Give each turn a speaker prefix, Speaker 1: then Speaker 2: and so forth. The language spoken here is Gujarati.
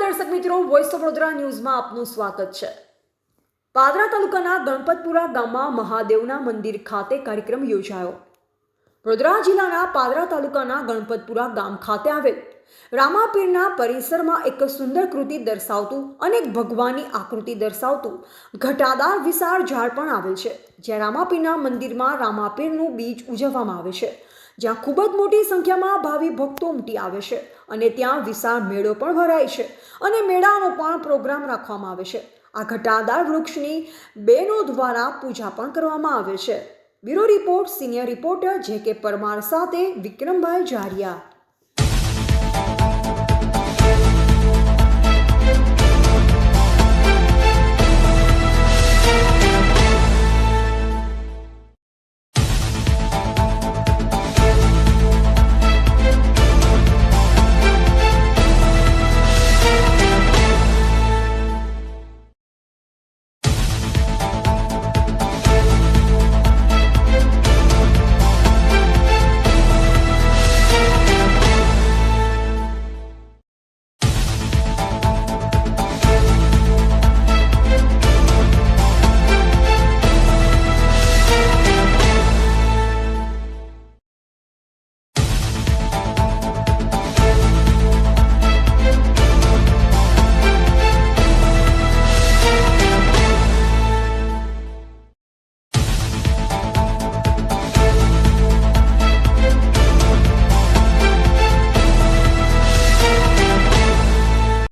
Speaker 1: દર્શક મિત્રો વોઇસ ઓફ વડોદરા ન્યૂઝમાં આપનું સ્વાગત છે. પાદરા તાલુકાના ગણપતપુરા ગામમાં મહાદેવના મંદિર ખાતે કાર્યક્રમ યોજાયો. વડોદરા જિલ્લાના પાદરા તાલુકાના ગણપતપુરા ગામ ખાતે આવેલ. રામાપીરના પરિસરમાં એક સુંદર કૃતિ દર્શાવતું અનેક ભગવાનની આકૃતિ દર્શાવતું ઘટાદાર વિશાળ ઝાડ પણ આવેલ છે, જ્યાં રામાપીરના મંદિરમાં રામાપીરનું બીજ ઉજવવામાં આવે છે. જ્યાં ખૂબ જ મોટી સંખ્યામાં ભાવિ ભક્તો ઉમટી આવે છે અને ત્યાં વિશાળ મેળો પણ ભરાય છે અને મેળાનો પણ પ્રોગ્રામ રાખવામાં આવે છે. આ ઘટાદાર વૃક્ષની બહેનો દ્વારા પૂજા પણ કરવામાં આવે છે. બ્યુરો રિપોર્ટ સિનિયર રિપોર્ટર જે કે પરમાર સાથે વિક્રમભાઈ જારિયા.